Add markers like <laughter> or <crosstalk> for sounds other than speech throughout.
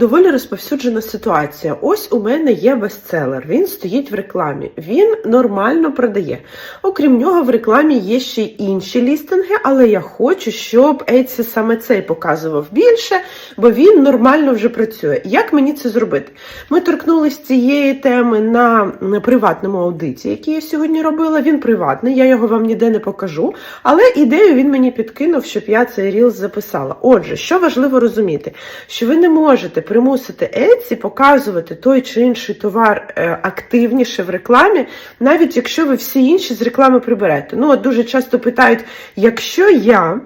Доволі розповсюджена ситуація. Ось у мене є бестселер. Він стоїть в рекламі. Він нормально продає. Окрім нього, в рекламі є ще й інші лістинги, але я хочу, щоб Etsy саме цей показував більше, бо він нормально вже працює. Як мені це зробити? Ми торкнулися цієї теми на приватному аудиті, який я сьогодні робила. Він приватний, я його вам ніде не покажу. Але ідею він мені підкинув, щоб я цей рілз записала. Отже, що важливо розуміти, що ви не можете примусити Etsy показувати той чи інший товар е, активніше в рекламі, навіть якщо ви всі інші з реклами приберете. Ну, от дуже часто питають, якщо я.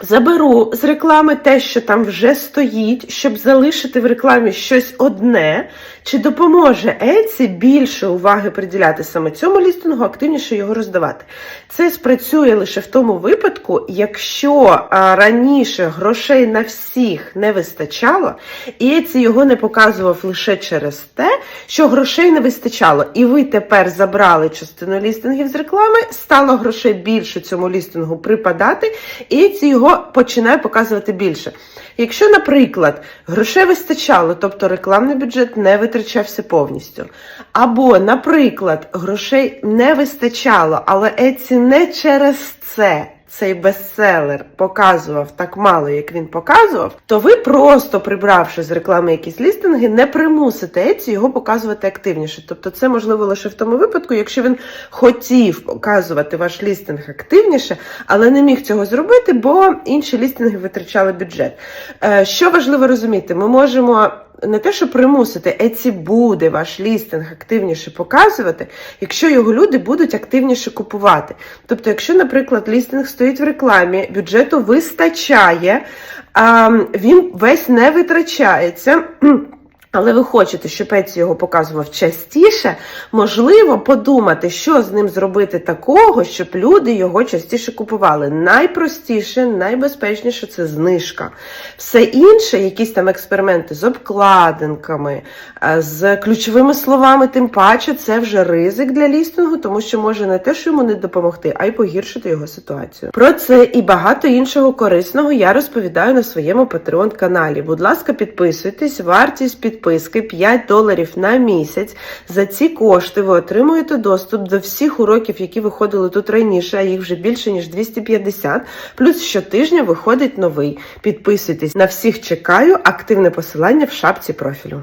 Заберу з реклами те, що там вже стоїть, щоб залишити в рекламі щось одне, чи допоможе Etsy більше уваги приділяти саме цьому лістингу, активніше його роздавати. Це спрацює лише в тому випадку, якщо раніше грошей на всіх не вистачало, і Etsy його не показував лише через те, що грошей не вистачало, і ви тепер забрали частину лістингів з реклами, стало грошей більше цьому лістингу припадати, і Etsy його починає показувати більше. Якщо, наприклад, грошей вистачало, тобто рекламний бюджет не витрачався повністю. Або, наприклад, грошей не вистачало, але Еці не через це. Цей бестселер показував так мало, як він показував, то ви просто прибравши з реклами якісь лістинги, не примусите Etsy його показувати активніше. Тобто, це можливо лише в тому випадку, якщо він хотів показувати ваш лістинг активніше, але не міг цього зробити, бо інші лістинги витрачали бюджет. Е, Що важливо розуміти, ми можемо не те, що примусити, Еці буде ваш лістинг активніше показувати, якщо його люди будуть активніше купувати. Тобто, якщо, наприклад, лістинг стоїть в рекламі, бюджету вистачає, він весь не витрачається. <clears throat> Але ви хочете, щоб Etsy його показував частіше, можливо, подумати, що з ним зробити такого, щоб люди його частіше купували. Найпростіше, найбезпечніше це знижка. Все інше, якісь там експерименти з обкладинками, е, з ключовими словами, тим паче, це вже ризик для лістингу, тому що може не те, що йому не допомогти, а й погіршити його ситуацію. Про це і багато іншого корисного я розповідаю на своєму Patreon каналі. Будь ласка, підписуйтесь, вартість підписки 5 доларів на місяць. За ці кошти ви отримуєте доступ до всіх уроків, які виходили тут раніше, а їх вже більше ніж 250. Плюс щотижня виходить новий. Підписуйтесь на всіх чекаю. Активне посилання в шапці профілю.